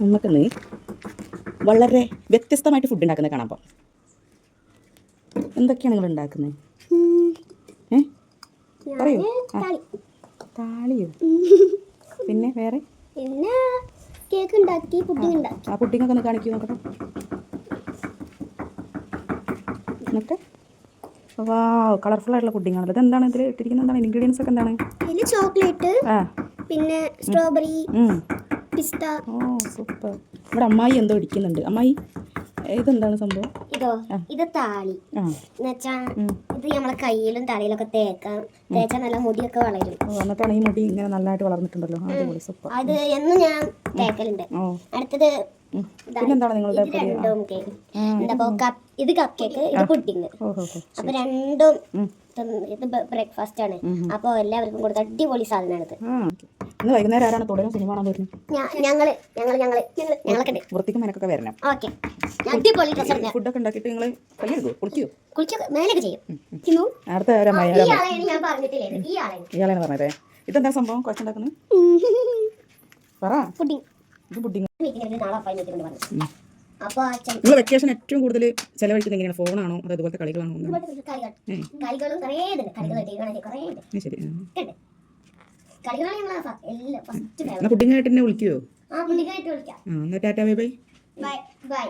നമുക്കിന്ന് വളരെ വ്യത്യസ്തമായിട്ട് ഫുഡ് ഉണ്ടാക്കുന്നത് കാണാം അപ്പം എന്തൊക്കെയാണ് നിങ്ങൾ ഉണ്ടാക്കുന്നത്? ഏ? പറയൂ. താളിയോ? പിന്നെ വേറെ? കേക്ക് ഉണ്ടാക്കി പുഡിംഗ് ഉണ്ടാക്കി. ആ പുഡിങ്ങൊക്കെ ഒന്ന് കാണിക്കൂ നോക്കട്ടെ. എന്നിട്ട്? വാ കളർഫുൾ ആയിട്ടുള്ള പുഡിങ്ങാണല്ലോ ഇതെന്താണ് ഇതിൽ ഇട്ടിരിക്കുന്നത്? എന്താണ്? ഇൻഗ്രീഡിയൻസ് ഒക്കെ എന്താണ്? ചോക്ലേറ്റ് പിന്നെ സ്ട്രോബെറി. പിസ്ത. ഓ സൂപ്പർ. ഇവിടെ അമ്മായി എന്തോ ഇടിക്കുന്നുണ്ട്. അമ്മായി ഇതെന്താണ് സംഭവം? ഇതോ ഇത് താളി. എന്നുവെച്ചാ ഇത് നമ്മളെ കയ്യിലും തലയിലൊക്കെ തേക്കാം തേച്ചാൽ നല്ല മുടിയൊക്കെ വളരും. എന്നിട്ടാണ് ഈ മുടി ഇങ്ങനെ നല്ലതായിട്ട് വളർന്നിട്ടുണ്ടല്ലോ. അടിപൊളി സൂപ്പർ. അത് എന്നും ഞാൻ തേക്കലുണ്ട്. അടുത്തത്. പിന്നെന്താണ് നിങ്ങളുടെ രണ്ടും കേക്ക്. എന്താ കപ്പ് ഇത് കപ്പ് കേക്ക് ഇത് പുഡിങ്. അപ്പൊ രണ്ടും ഇത് ബ്രേക്ക്ഫാസ്റ്റ് ആണ് അപ്പൊ എല്ലാവർക്കും കൊടുത്ത അടിപൊളി സാധനമാണിത്. ഇന്ന് വൈകുന്നേരം ആരാണ് തുടരും? സിനിമ കാണാൻ വരുന്നത്? ഞങ്ങൾ ഞങ്ങൾ ഞങ്ങൾ ഞങ്ങൾ ഞങ്ങളൊക്കെ ഉണ്ട്. വൃത്തിക്കും മെനക്കൊക്കെ വരണം. ഓക്കെ. അടിപൊളി ഡ്രസ് എടുക്കാം ഫുഡൊക്കെ ഉണ്ടാക്കിയിട്ട് നിങ്ങൾ കുളിക്കോ? കുളിച്ചൊക്കെ മേലൊക്കെ ചെയ്യും. അടുത്ത ഞാൻ പറഞ്ഞിട്ടില്ലേ? ഇയാളാണ് പറഞ്ഞത്. ഇതെന്താ സംഭവം? കുഴച്ചുണ്ടാക്കുന്നത് പറ. പുഡിങ്. ഇത് പുഡിങ്. നിങ്ങൾ വെക്കേഷൻ ഏറ്റവും കൂടുതൽ ചെലവഴിക്കുന്നത് എങ്ങനെയാണ്? ഫോണാണോ അതോ ഇതുപോലത്തെ കളികളാണോ? കളികളും ശരി പുഡിങ്ങായിട്ട് എന്നെ വിളിക്കുവോ? ആ പുള്ളിക്കായിട്ട് വിളിക്കാം. ആ എന്നാൽ tata bye bye. Bye bye.